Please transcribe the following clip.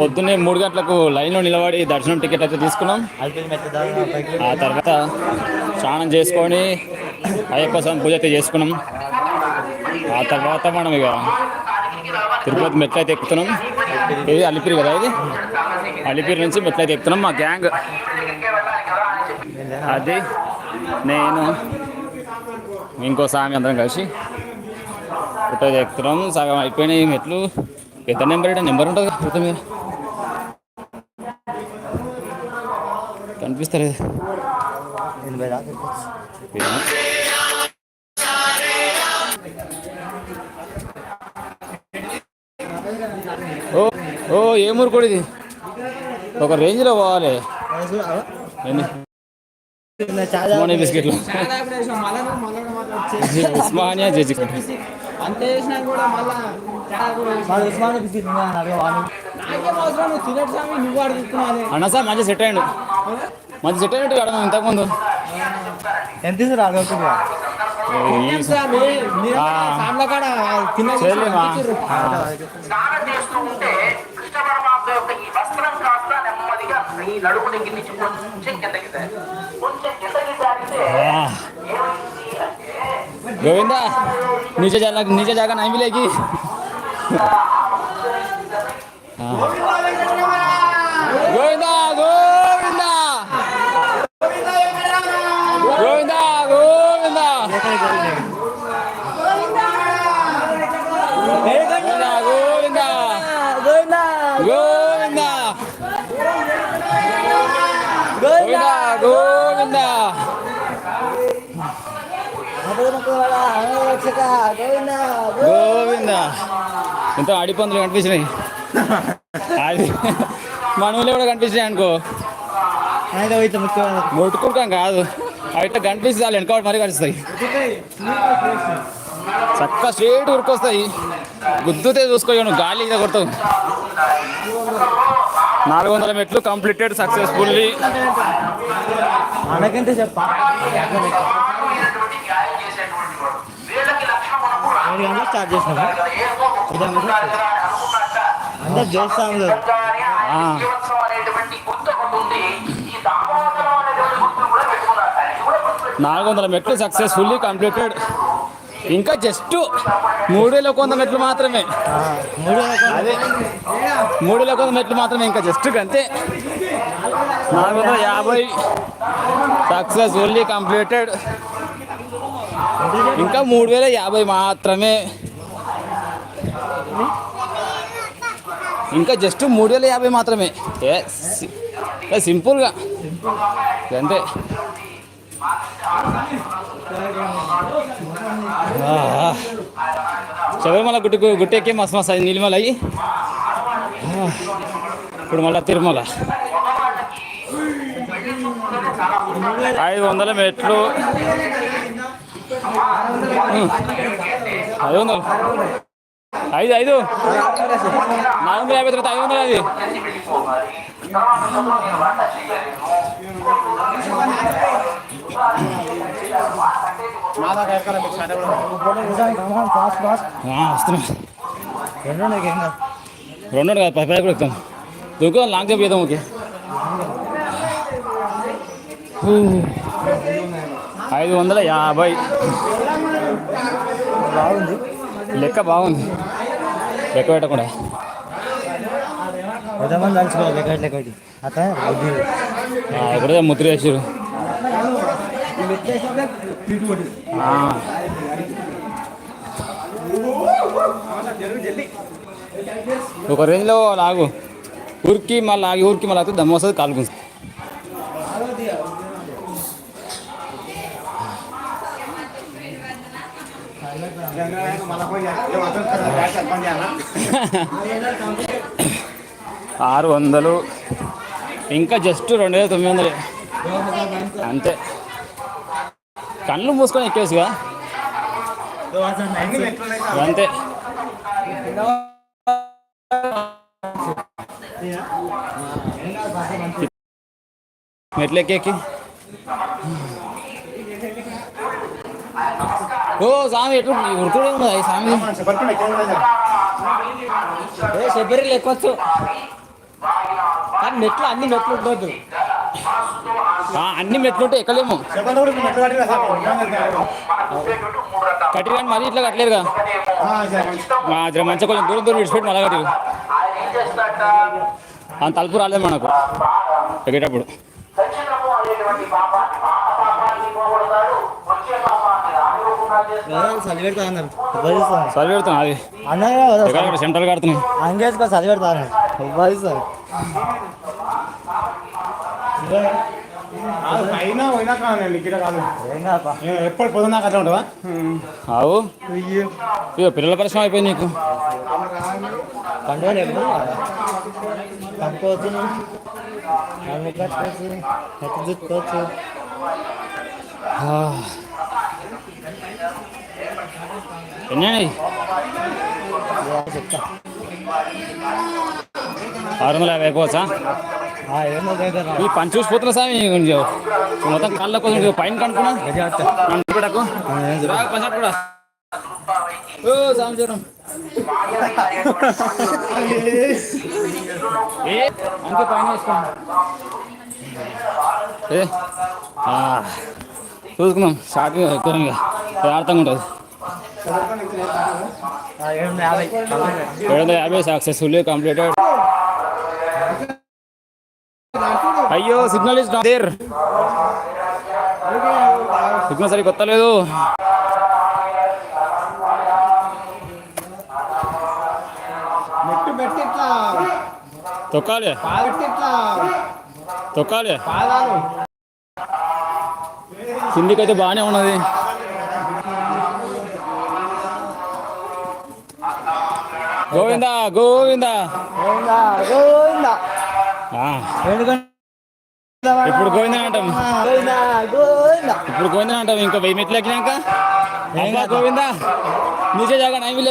పొద్దున్నే మూడు గంటలకు లైన్లో నిలబడి దర్శనం టికెట్ అయితే తీసుకున్నాం. ఆ తర్వాత స్నానం చేసుకొని అయ్యప్ప స్వామి పూజ అయితే చేసుకున్నాం. ఆ తర్వాత మనం ఇక తిరుపతి మెట్లు అయితే ఎక్కుతున్నాం. ఇది అలిపిరి కదా ఇది? అలిపిరి నుంచి మెట్లు అయితే ఎక్కుతున్నాం. మా గ్యాంగ్. అది నేను ఇంకో స్వామి అందరం కలిసి ఫోటో ఎక్కుతున్నాం. సగం అయిపోయినాయి మెట్లు. పెద్ద నెంబర్ అంటే నెంబర్ ఉంటుంది కదా మీద. కనిపిస్తలేదు. ఎనభై దాకా ఎక్కొచ్చు. ఓ ఓ ఏ ఊరు ఇది? ఒక రేంజ్లో పోవాలి. బిస్కెట్లు. ఉస్మానియా జడ్జి అంతే కూడా మళ్ళా వాడు ఉస్మాన్ అవసరం? నువ్వు తినట్టు స్వామి నువ్వు అడుగుతున్నావు అన్న సార్ మంచి సెట్ అయ్యండి. మంచి సెట్ అయినట్టు కాదు ఇంతకుముందు ఎంత సార్ গোবিন্দা, নিচে নিচে জায়গা নাই মিলে কি? হ্যাঁ। গোবিন্দা গোবিন্দা। গোবিন্দা গোবিন্দা। গোবিন্দা গোবিন্দা। গোবিন্দা। গোবিন্দা গোবিন্দা। గోవిందా ఎంతో అడిపందులు కనిపించినాయి. అది మన ఊళ్ళో కూడా కనిపించినాయి అనుకో. ముట్టుకుంటాం కాదు. అవి ఇట్లా కనిపిస్తే వాళ్ళు వెనక మరీ కనిపిస్తాయి. చక్క స్ట్రేట్ ఉరికొస్తాయి. గుద్దుతే చూసుకో నువ్వు గాలి ఇదే కొడతావు. నాలుగు వందల మెట్లు కంప్లీటెడ్ సక్సెస్ఫుల్లీ మనకంటే చెప్పా. గుర్తును కూడా పెట్టుకున్నారు ఇది కూడా గుర్తు నాలుగు వందల మెట్లు సక్సెస్ఫుల్లీ కంప్లీటెడ్ ఇంకా జస్ట్ మూడు వేల ఒక వంద మెట్లు మాత్రమే. మూడు అదే మూడు వేల ఒక వంద మెట్లు మాత్రమే ఇంకా జస్ట్ అంతే నాలుగు వందల యాభై. సక్సెస్ఫుల్లీ కంప్లీటెడ్ ఇంకా మూడు వేల యాభై మాత్రమే. ఇంకా జస్ట్ మూడు వేల యాభై మాత్రమే. ఏ ఏ సింపుల్గా. అంతే చదువు శబరిమల గుట్టు గుట్టెక్కి మస్తు మస్తు అది నీలిమల అయ్యి. ఇప్పుడు మళ్ళీ తిరుమల. ఐదు వందల మెట్లు. ఐదు వందలు. ఐదు ఐదు. నాలుగు వందల యాభై తర్వాత ఐదు వందలు అది. వస్తున్నా రెండు కాదు. పది కూడా ఎక్కుతాం. దుంకో లాంగ్ జంప్ చేద్దాం ఓకే. ఐదు వందల యాభై. బాగుంది. లెక్క బాగుంది. లెక్క పెట్టకుండా. ఎంతమంది తలుచుకోవాలి అట్లా ఎక్కడో ముద్ర వేసారు ఒక రేంజ్లో లాగు. ఊరికి మళ్ళీ ఆగి ఊరికి మళ్ళీ దమ్ము వస్తుంది కాలుకు ఆరు వందలు. ఇంకా జస్ట్ రెండు వేల తొమ్మిది వందలే. అంతే. కళ్ళు మూసుకొని ఎక్కేసుగా. అంతే. మెట్లు ఓ స్వామి ఎట్లు ఉరుకుడే ఉన్నదా? ఈ స్వామి శబరిలు ఎక్కొచ్చు కానీ మెట్లు అన్ని మెట్లు ఉండొద్దు. అన్ని మెట్లు ఉంటే ఎక్కలేము. కట్టి కానీ మరీ ఇట్లా కట్టలేదుగా కదా మంచిగా కొంచెం దూరం దూరం విడిచిపెట్టి మళ్ళా కట్టి అంత తలుపు రాలేదు మనకు. ఎక్కేటప్పుడు. చలి పెడతా అన్నారు. ఉపయోగిస్తాను చదివి పెడతాం అది సెంటర్ కడుతున్నాం అంగేసుకో చలి పెడతా అన్నాడు ఉపయోగిస్తాను అయినా పోయినా కాదు ఇక్కడ కాదు. ఏం కాపా ఎప్పుడు పొద్దున్న అట్లా ఆవు ఇక పిల్లల పరిశ్రమ అయిపోయింది నీకు. పండుగ కట్టుకోవచ్చు కట్టుకోవచ్చు ఎత్తు చుట్టుకోవచ్చు ఆ. ఎన్ని అయినాయి చెప్తా ఆరు వందల యాభై దగ్గర ఈ పని చూసిపోతున్నా కొంచెం మొత్తం కళ్ళ కోసం పైన కనుక్కున్నా? పంచాయతీ కూడా. ఏ అంతే పైన వేసుకోండి ఏ చూసుకుందాం. షార్ట్ యథార్థంగా ఉంటుంది. ఏడు వందల యాభై సక్సెస్ఫుల్ కంప్లీటెడ్. అయ్యో signal is not there signal మెట్టు పెట్టి ఇట్లా. తొక్కాలి. కిందికైతే బాగానే ఉన్నది. గోవిందా గోవిందా. గోవిందా ఇప్పుడు గోవిందా అంటాం. ఇప్పుడు గోవిందా అంటాం. ఇంకా వెయ్యి మెట్లు ఎక్కినాక? గోవిందా? నీచే జాగా నైమిలే